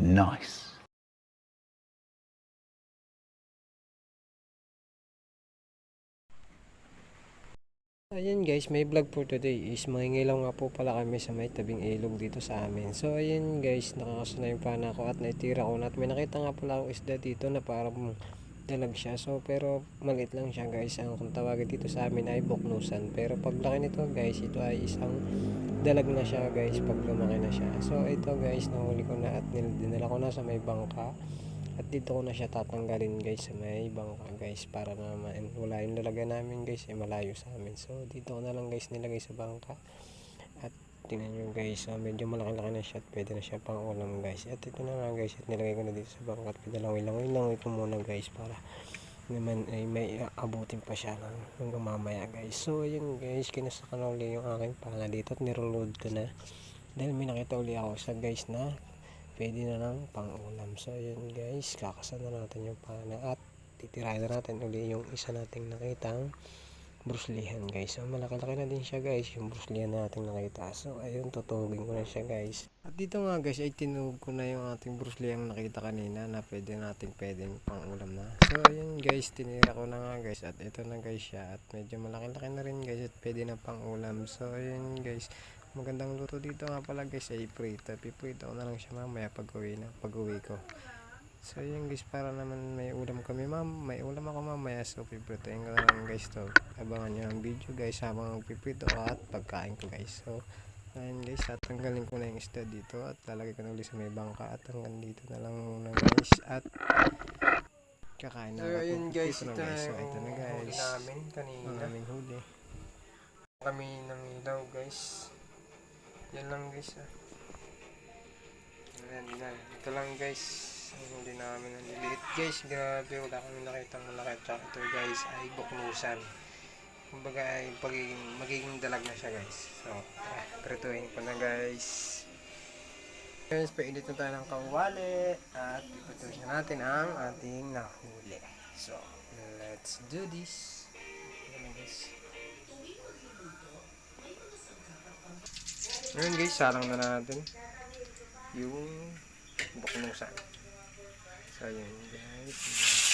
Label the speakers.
Speaker 1: Nice.
Speaker 2: Ayan guys, may vlog for today is mangingilaw nga po pala kami sa may tabing ilog dito sa amin. So ayan guys, nakakasunay pa na ako at naitira ko na at may nakita nga pala akong isda dito na parang dalag siya. So pero maliit lang siya guys. Ang kung tawagin dito sa amin ay buknusan. Pero pag laki nito guys, ito ay isang dalag na siya guys pag lumaki na siya. So ito guys, nahuli ko na at nil- dinala ko na sa may bangka. At dito ko na siya tatanggalin guys sa may bangka guys para naman wala yung lalagyan namin guys ay malayo sa amin. So dito ko na lang guys nilagay sa bangka. At tingnan nyo guys, so, medyo malaki-laki na siya at pwede na siya pang ulam guys. At ito na nga guys at nilagay ko na dito sa bangka at pinalangoy-langoy ko muna guys para naman ay may abutin pa siya ng hanggang mamaya guys. So ayun guys, kinasa ko na yung aking pana dito at niroload ko na. Dahil may nakita uli ako sa guys na pwede na lang pang ulam. So ayun guys, kakasan na natin yung pana at titirahin na natin uli yung isa nating nakitang bruslihan guys. So malaki-laki na din siya guys, yung bruslihan nating nakita. So ayun, tutugin ko na siya guys. At dito nga guys ay tinug ko na yung ating bruslihan nakita kanina na pwede nating pwedeng pang ulam na. So ayun guys, tinira ko na nga guys at ito na guys siya at medyo malaki-laki na rin guys at pwede na pang ulam. So ayun guys, magandang luto dito nga pala guys ay prito. Piprito ko na lang siya mamaya pag uwi na, pag uwi ko. So yun guys, para naman may ulam kami mam, may ulam ako mamaya so pipritoin ko na lang guys to. Abangan nyo ang video guys habang magpiprito at pagkain ko guys. So ayun guys, tatanggalin ko na yung isda dito at lalagay ko na ulit sa may bangka at hanggang dito na lang muna guys at kakain na
Speaker 3: So,
Speaker 2: ako.
Speaker 3: ayun guys, ito na
Speaker 2: So,
Speaker 3: yung
Speaker 2: ito na
Speaker 3: huli
Speaker 2: guys.
Speaker 3: namin
Speaker 2: Ang
Speaker 3: kanina.
Speaker 2: aming huli.
Speaker 3: Kami ng ilaw guys. Yan lang guys ah. Ayan na. Ito lang guys. Ang huli namin ang guys. Grabe wala kami nakitang malaki. Tsaka ito guys ay buknusan. Kumbaga ay pagiging, magiging dalag na siya guys. So, ah, prituhin ko na guys. Guys, painit na tayo ng kawali at iputusin natin ang ating nahuli. So, let's do this. Ayan guys. Ngayon guys, salang na natin yung buknusan. So, yun guys.